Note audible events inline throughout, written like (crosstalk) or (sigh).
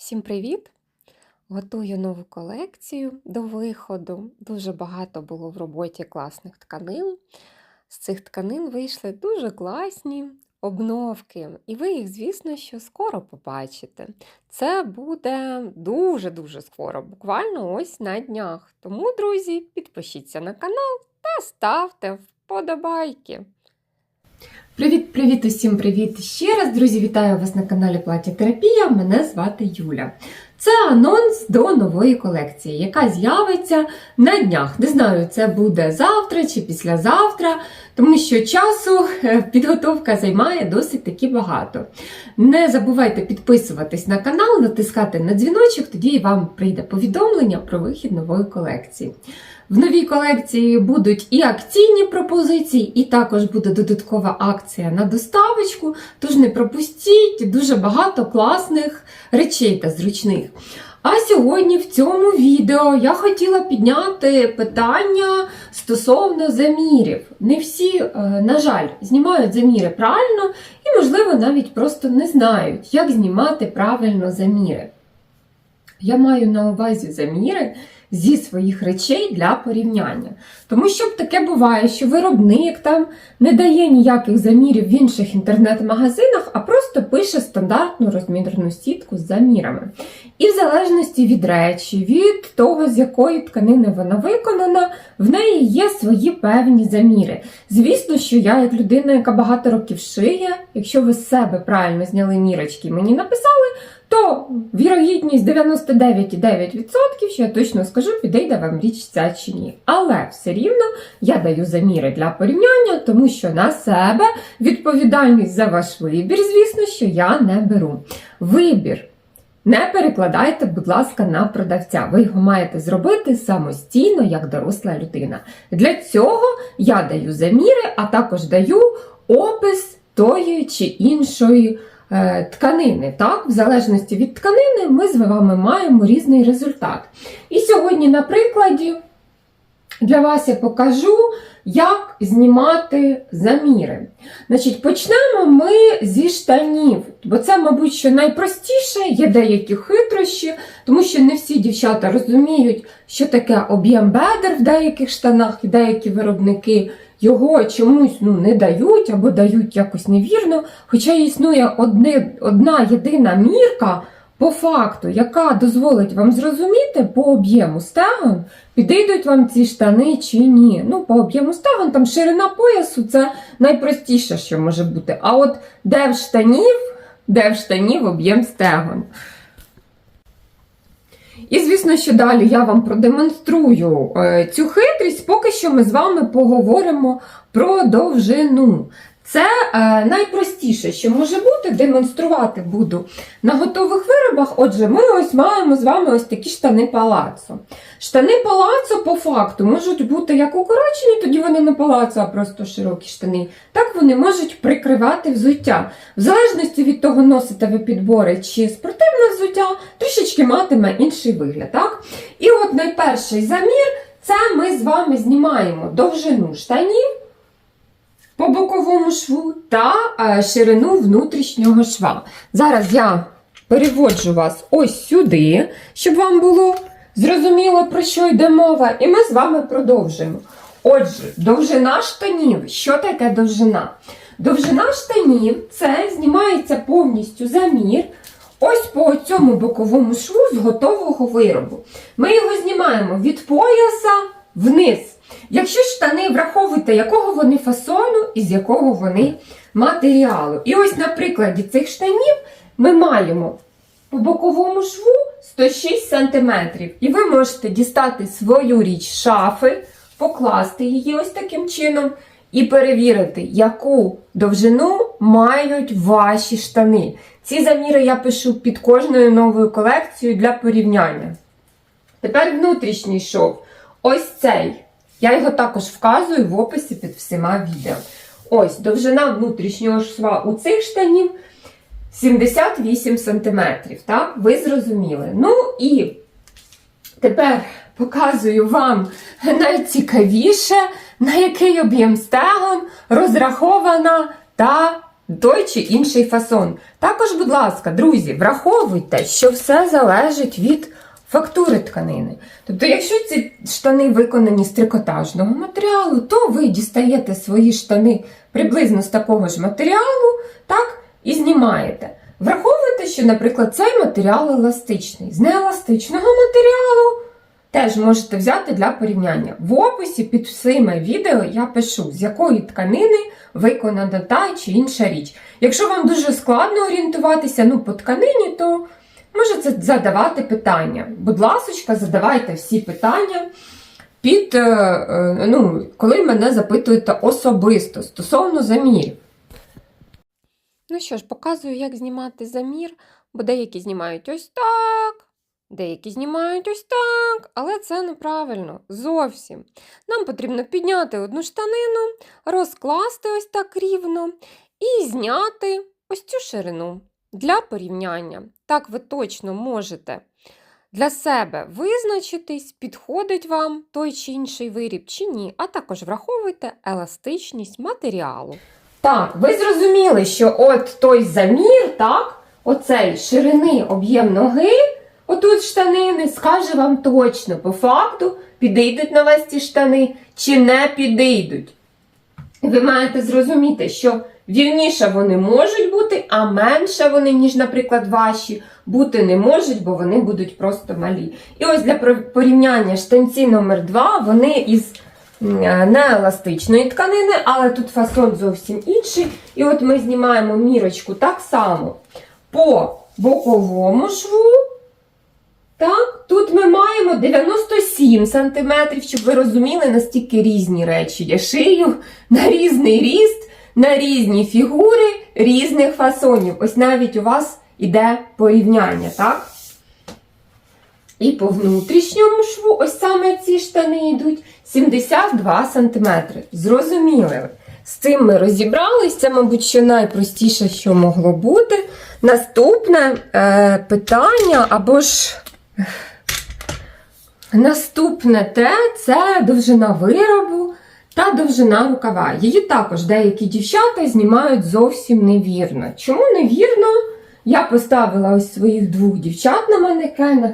Всім привіт! Готую нову колекцію до виходу. Дуже багато було в роботі класних тканин. З цих тканин вийшли дуже класні обновки, і ви їх, звісно, що скоро побачите. Це буде дуже-дуже скоро, буквально ось на днях. Тому, друзі, підпишіться на канал та ставте вподобайки. Привіт-привіт, усім привіт ще раз, друзі! Вітаю вас на каналі Плаття Терапія. Мене звати Юля. Це анонс до нової колекції, яка з'явиться на днях. Не знаю, це буде завтра чи післязавтра, тому що часу е, підготовка займає досить таки багато. Не забувайте підписуватись на канал, натискати на дзвіночок, тоді вам прийде повідомлення про вихід нової колекції. В новій колекції будуть і акційні пропозиції, і також буде додаткова акція на доставочку. Тож не пропустіть дуже багато класних речей та зручних. А сьогодні в цьому відео я хотіла підняти питання стосовно замірів. Не всі, е, на жаль, знімають заміри правильно і, можливо, навіть просто не знають, як знімати правильно заміри. Я маю на увазі заміри зі своїх речей для порівняння. Тому що таке буває, що виробник там не дає ніяких замірів в інших інтернет-магазинах, а просто пише стандартну розмірну сітку з замірами. І в залежності від речі, від того, з якої тканини вона виконана, в неї є свої певні заміри. Звісно, що я, як людина, яка багато років шиє, якщо ви з себе правильно зняли мірочки мені написали, вірогідність 99,9%, що я точно скажу, підійде вам річ ця чи ні. Але все рівно я даю заміри для порівняння, тому що на себе відповідальність за ваш вибір, звісно, що я не беру. Вибір. Не перекладайте, будь ласка, на продавця. Ви його маєте зробити самостійно, як доросла людина. Для цього я даю заміри, а також даю опис тої чи іншої тканини. Так? В залежності від тканини, ми з вами маємо різний результат. І сьогодні, на прикладі, для вас я покажу, як знімати заміри. Значить, Почнемо ми зі штанів, бо це, мабуть, що найпростіше, є деякі хитрощі, тому що не всі дівчата розуміють, що таке об'єм бедер в деяких штанах, і деякі виробники його чомусь ну, не дають або дають якось невірно. Хоча існує одне, одна єдина мірка. По факту, яка дозволить вам зрозуміти по об'єму стегон, підійдуть вам ці штани чи ні. Ну, по об'єму стегон, там ширина поясу це найпростіше, що може бути. А от де в штанів, де в штанів об'єм стегон. І, звісно, що далі я вам продемонструю е, цю хитрість, поки що ми з вами поговоримо про довжину. Це е, найпростіше, що може бути, демонструвати буду на готових виробах. Отже, ми ось маємо з вами ось такі штани палацо. Штани палацо по факту можуть бути як укорочені, тоді вони не палацо, а просто широкі штани. Так вони можуть прикривати взуття. В залежності від того, носите ви підбори чи спортивне взуття, трішечки матиме інший вигляд. Так? І от найперший замір це ми з вами знімаємо довжину штанів по боковому шву та е, ширину внутрішнього шва. Зараз я переводжу вас ось сюди, щоб вам було зрозуміло, про що йде мова, і ми з вами продовжуємо. Отже, довжина штанів. Що таке довжина? Довжина штанів це знімається повністю замір. Ось по цьому боковому шву з готового виробу. Ми його знімаємо від пояса вниз. Якщо штани враховуйте, якого вони фасону і з якого вони матеріалу. І ось на прикладі цих штанів ми маємо по боковому шву 106 см. І ви можете дістати свою річ шафи, покласти її ось таким чином. І перевірити, яку довжину мають ваші штани. Ці заміри я пишу під кожною новою колекцією для порівняння. Тепер внутрішній шов. Ось цей. Я його також вказую в описі під всіма відео. Ось, довжина внутрішнього шва у цих штанів 78 см. Так, ви зрозуміли. Ну і тепер показую вам найцікавіше, на який об'єм стегон розрахована та той чи інший фасон. Також, будь ласка, друзі, враховуйте, що все залежить від фактури тканини. Тобто, якщо ці штани виконані з трикотажного матеріалу, то ви дістаєте свої штани приблизно з такого ж матеріалу, так, і знімаєте. Враховуйте, що, наприклад, цей матеріал еластичний. З нееластичного матеріалу теж можете взяти для порівняння. В описі під цими відео я пишу, з якої тканини виконана та чи інша річ. Якщо вам дуже складно орієнтуватися ну, по тканині, то можете задавати питання. Будь ласка, задавайте всі питання. Під, е, е, ну, коли мене запитуєте особисто стосовно замірів. Ну що ж, показую, як знімати замір, бо деякі знімають ось так, деякі знімають ось так, але це неправильно зовсім. Нам потрібно підняти одну штанину, розкласти ось так рівно і зняти ось цю ширину для порівняння. Так ви точно можете для себе визначитись, підходить вам той чи інший виріб чи ні, а також враховуйте еластичність матеріалу. Так, ви зрозуміли, що от той замір, так, оцей ширини об'єм ноги, отут штанини, скаже вам точно, по факту, підійдуть на вас ці штани чи не підійдуть. Ви маєте зрозуміти, що вільніше вони можуть бути, а менше вони, ніж, наприклад, ваші, бути не можуть, бо вони будуть просто малі. І ось для порівняння штанці номер 2 вони із е, нееластичної тканини, але тут фасон зовсім інший. І от ми знімаємо мірочку так само по боковому шву. Так, тут ми маємо 97 см, щоб ви розуміли, настільки різні речі. Я шию на різний ріст, на різні фігури, різних фасонів. Ось навіть у вас іде порівняння, так? І по внутрішньому шву, ось саме ці штани йдуть 72 см. Зрозуміли. З цим ми розібрались. Це, мабуть, що найпростіше, що могло бути. Наступне е, питання або ж. Наступне те це довжина виробу та довжина рукава. Її також деякі дівчата знімають зовсім невірно. Чому невірно? Я поставила ось своїх двох дівчат на манекенах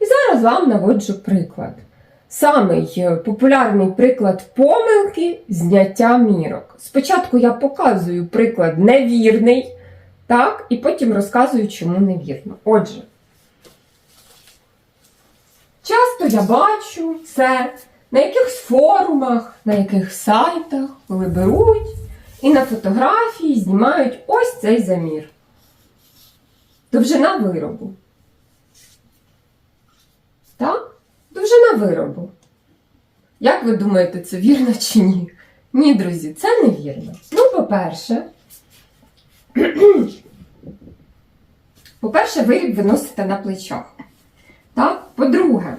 і зараз вам наводжу приклад. Самий е, популярний приклад помилки зняття мірок. Спочатку я показую приклад невірний, так, і потім розказую, чому невірно. Отже, часто я бачу це на якихось форумах, на яких сайтах, коли беруть і на фотографії знімають ось цей замір. Довжина виробу. Так? Довжина виробу. Як ви думаєте, це вірно чи ні? Ні, друзі, це не вірно. Ну, по-перше, (clears throat) по-перше, виріб виносите на плечах. Так? По-друге,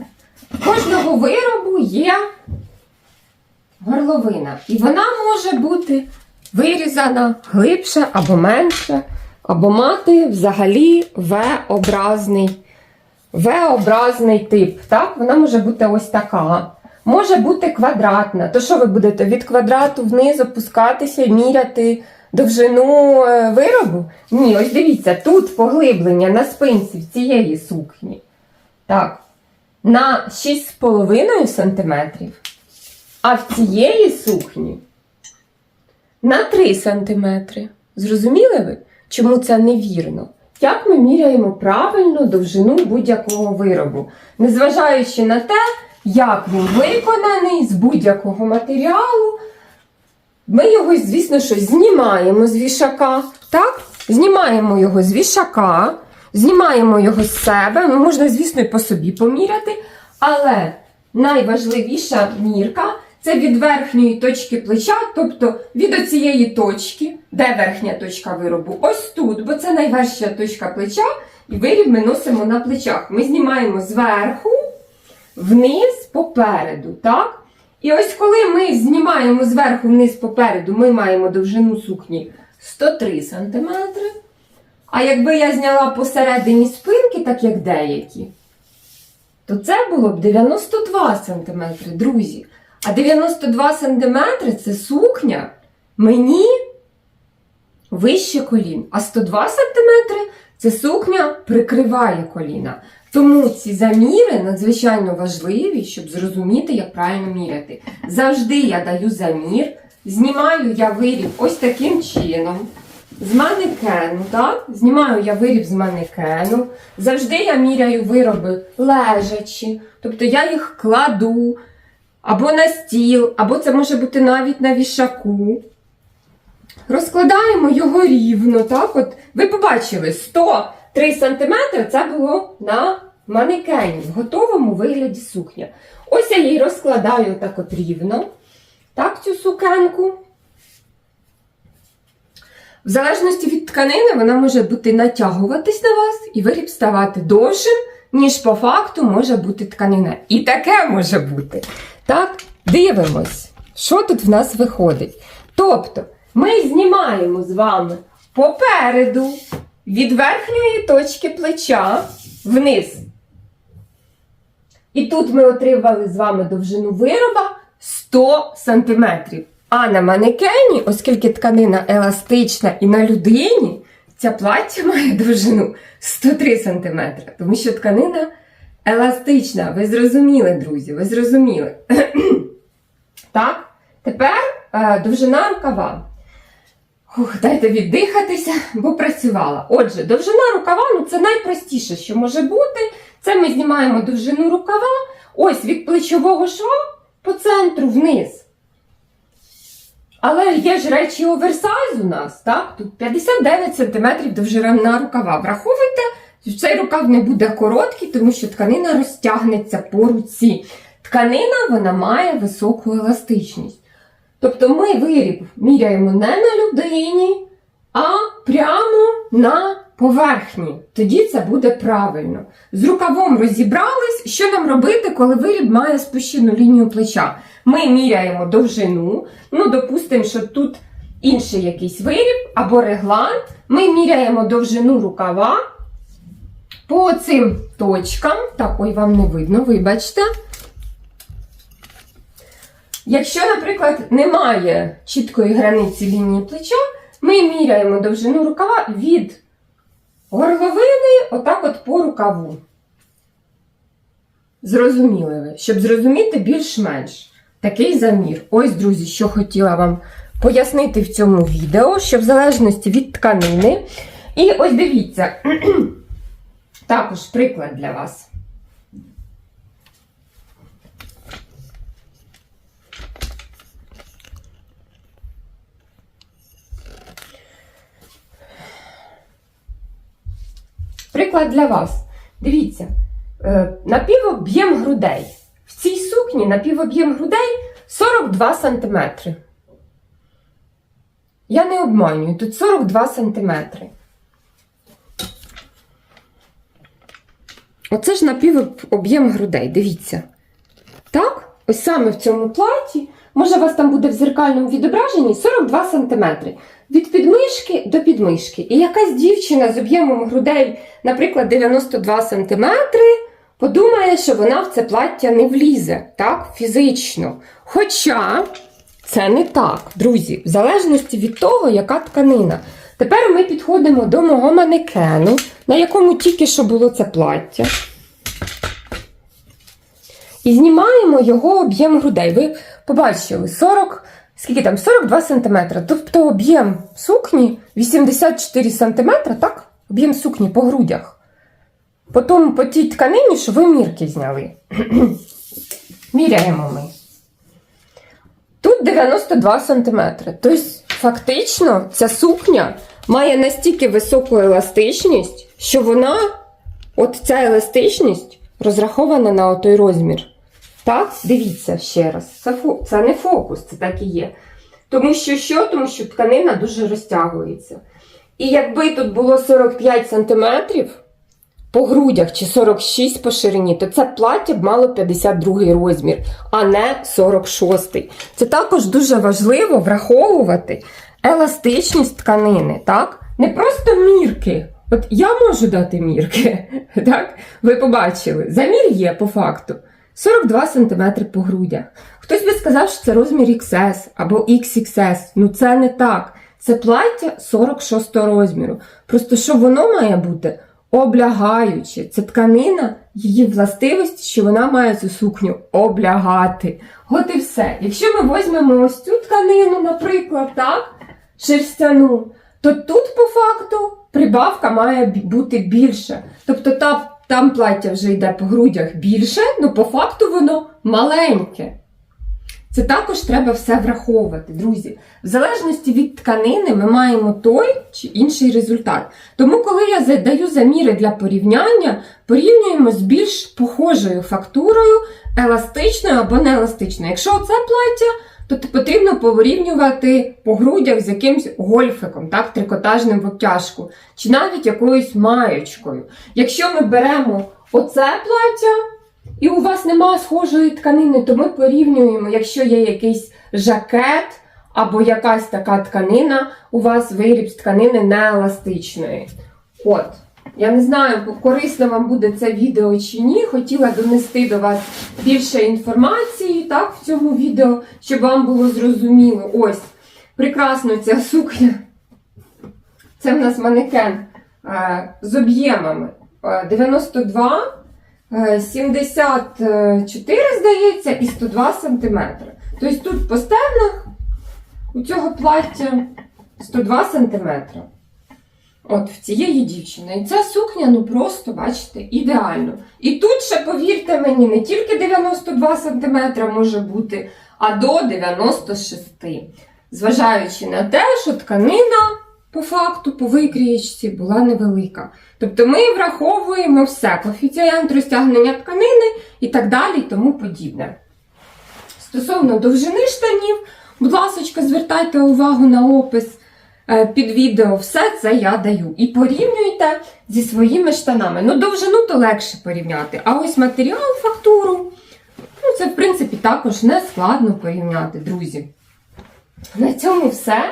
кожного виробу є горловина. І вона може бути вирізана глибше або менше, або мати взагалі V-образний V-образний тип. Так? Вона може бути ось така. Може бути квадратна. То що ви будете від квадрату вниз опускатися і міряти довжину е, виробу? Ні, ось дивіться, тут поглиблення на спинці в цієї сукні. Так, на 6,5 см. А в цієї сукні на 3 см. Зрозуміли ви, чому це невірно? Як ми міряємо правильно довжину будь-якого виробу, незважаючи на те, як він виконаний з будь-якого матеріалу, ми його, звісно, що знімаємо з вішака. Так? Знімаємо його з вішака, знімаємо його з себе. Ну, можна, звісно, і по собі поміряти. Але найважливіша мірка це від верхньої точки плеча, тобто від оцієї точки, де верхня точка виробу, ось тут, бо це найверхня точка плеча, і виріб ми носимо на плечах. Ми знімаємо зверху, вниз, попереду, так? І ось коли ми знімаємо зверху вниз попереду, ми маємо довжину сукні 103 см. А якби я зняла посередині спинки, так як деякі, то це було б 92 см, друзі. А 92 см це сукня мені вище колін, а 102 см це сукня прикриває коліна. Тому ці заміри надзвичайно важливі, щоб зрозуміти, як правильно міряти. Завжди я даю замір, знімаю я виріб ось таким чином. З манекену, так? Знімаю я виріб з манекену. Завжди я міряю вироби лежачі. Тобто я їх кладу або на стіл, або це може бути навіть на вішаку. Розкладаємо його рівно. так? От ви побачили, 103 см це було на манекені, в готовому вигляді сукня. Ось я її розкладаю так от рівно. Так, цю сукенку. В залежності від тканини, вона може бути натягуватись на вас, і виріб ставати довшим, ніж по факту може бути тканина. І таке може бути. Так, дивимось, що тут в нас виходить. Тобто, ми знімаємо з вами попереду від верхньої точки плеча вниз. І тут ми отримали з вами довжину вироба 100 см. А на манекені, оскільки тканина еластична і на людині, ця плаття має довжину 103 см. Тому що тканина еластична. Ви зрозуміли, друзі, ви зрозуміли. (clears throat) так, тепер е, довжина рукава. Ух, дайте віддихатися, бо працювала. Отже, довжина рукава ну це найпростіше, що може бути. Це ми знімаємо довжину рукава ось від плечового шва по центру вниз. Але є ж речі оверсайз у нас, так? Тут 59 см довжина рукава. Враховуйте, що цей рукав не буде короткий, тому що тканина розтягнеться по руці. Тканина вона має високу еластичність. Тобто ми виріб міряємо не на людині, а прямо на поверхні. Тоді це буде правильно. З рукавом розібрались, що нам робити, коли виріб має спущену лінію плеча. Ми міряємо довжину, ну, допустимо, що тут інший якийсь виріб або реглан. Ми міряємо довжину рукава по цим точкам. Так, ой, вам не видно, вибачте. Якщо, наприклад, немає чіткої границі лінії плеча, ми міряємо довжину рукава від горловини отак от по рукаву. Зрозуміли ви, щоб зрозуміти більш-менш такий замір. Ось, друзі, що хотіла вам пояснити в цьому відео, що в залежності від тканини. І ось дивіться, (clears throat) також приклад для вас. Приклад для вас. Дивіться, е, напівоб'єм грудей. В цій сукні напівоб'єм грудей 42 см. Я не обманюю, тут 42 см. Оце ж напівоб'єм грудей, дивіться. Так, ось саме в цьому платі, може, у вас там буде в зеркальному відображенні 42 см. Від підмишки до підмишки. І якась дівчина з об'ємом грудей, наприклад, 92 см, подумає, що вона в це плаття не влізе, так, фізично. Хоча це не так, друзі, в залежності від того, яка тканина. Тепер ми підходимо до мого манекену, на якому тільки що було це плаття. І знімаємо його об'єм грудей. Ви побачили 40, скільки там, 42 см. Тобто об'єм сукні 84 см, так? Об'єм сукні по грудях. Потім по тій тканині, що ви мірки зняли. (clears throat) Міряємо ми. Тут 92 см. Тобто, фактично, ця сукня має настільки високу еластичність, що вона, от ця еластичність, розрахована на той розмір. Так, дивіться ще раз. Це, фо... це не фокус, це так і є. Тому що що? Тому що тканина дуже розтягується. І якби тут було 45 см по грудях чи 46 по ширині, то це плаття б мало 52 розмір, а не 46. Це також дуже важливо враховувати еластичність тканини. так? Не просто мірки. От я можу дати мірки. (laughs) так? Ви побачили. Замір є по факту. 42 см по грудях. Хтось би сказав, що це розмір XS або XXS. Ну це не так. Це плаття 46 розміру. Просто що воно має бути облягаюче. Це тканина, її властивості, що вона має цю сукню облягати. От і все. Якщо ми візьмемо ось цю тканину, наприклад, так, шерстяну, то тут по факту прибавка має бути більше. Тобто та, там плаття вже йде по грудях більше, але по факту воно маленьке. Це також треба все враховувати, друзі. В залежності від тканини ми маємо той чи інший результат. Тому, коли я задаю заміри для порівняння, порівнюємо з більш похожою фактурою, еластичною або нееластичною. Якщо це плаття, то потрібно порівнювати по грудях з якимсь гольфиком, так, трикотажним в обтяжку, чи навіть якоюсь маєчкою. Якщо ми беремо оце плаття, і у вас немає схожої тканини, то ми порівнюємо, якщо є якийсь жакет або якась така тканина, у вас виріб з тканини нееластичної. От. Я не знаю, корисно вам буде це відео чи ні. Хотіла донести до вас більше інформації так, в цьому відео, щоб вам було зрозуміло. Ось, прекрасно ця сукня. Це в нас манекен е, з об'ємами е, 92, е, 74, здається, і 102 см. Тобто тут по стегнах у цього плаття 102 см. От в цієї дівчини. І ця сукня, ну просто, бачите, ідеально. І тут ще, повірте мені, не тільки 92 см може бути, а до 96 Зважаючи на те, що тканина по факту, по викрієчці була невелика. Тобто ми враховуємо все, коефіцієнт розтягнення тканини і так далі, і тому подібне. Стосовно довжини штанів, будь ласка, звертайте увагу на опис під відео, все це я даю. І порівнюйте зі своїми штанами. Ну, довжину то легше порівняти. А ось матеріал, фактуру, ну, це, в принципі, також не складно порівняти, друзі. На цьому все.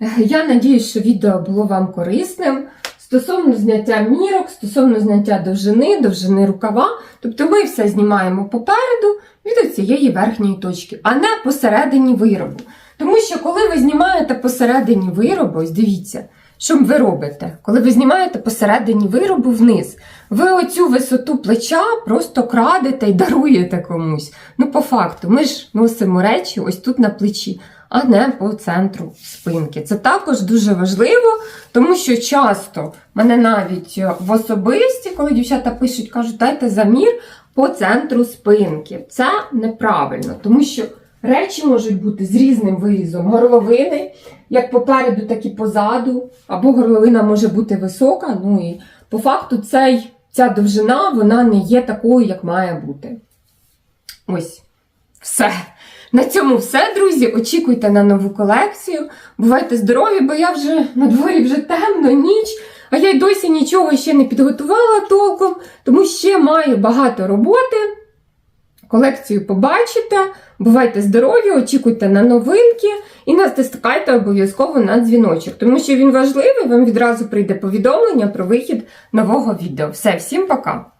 Е, Я надіюсь, що відео було вам корисним. Стосовно зняття мірок, стосовно зняття довжини, довжини рукава. Тобто ми все знімаємо попереду від цієї верхньої точки, а не посередині виробу. Тому що коли ви знімаєте посередині виробу, ось дивіться, що ви робите? Коли ви знімаєте посередині виробу вниз, ви оцю висоту плеча просто крадете і даруєте комусь. Ну, по факту, ми ж носимо речі ось тут на плечі, а не по центру спинки. Це також дуже важливо, тому що часто мене навіть в особисті, коли дівчата пишуть, кажуть, дайте замір по центру спинки. Це неправильно, тому що речі можуть бути з різним вирізом горловини, як попереду, так і позаду, або горловина може бути висока. Ну і по факту цей, ця довжина вона не є такою, як має бути. Ось, все. На цьому все, друзі. Очікуйте на нову колекцію. Бувайте здорові, бо я вже на дворі вже темно, ніч, а я й досі нічого ще не підготувала толком, тому ще маю багато роботи. Колекцію побачите. Бувайте здорові, очікуйте на новинки і натискайте обов'язково на дзвіночок, тому що він важливий, вам відразу прийде повідомлення про вихід нового відео. Все, всім пока!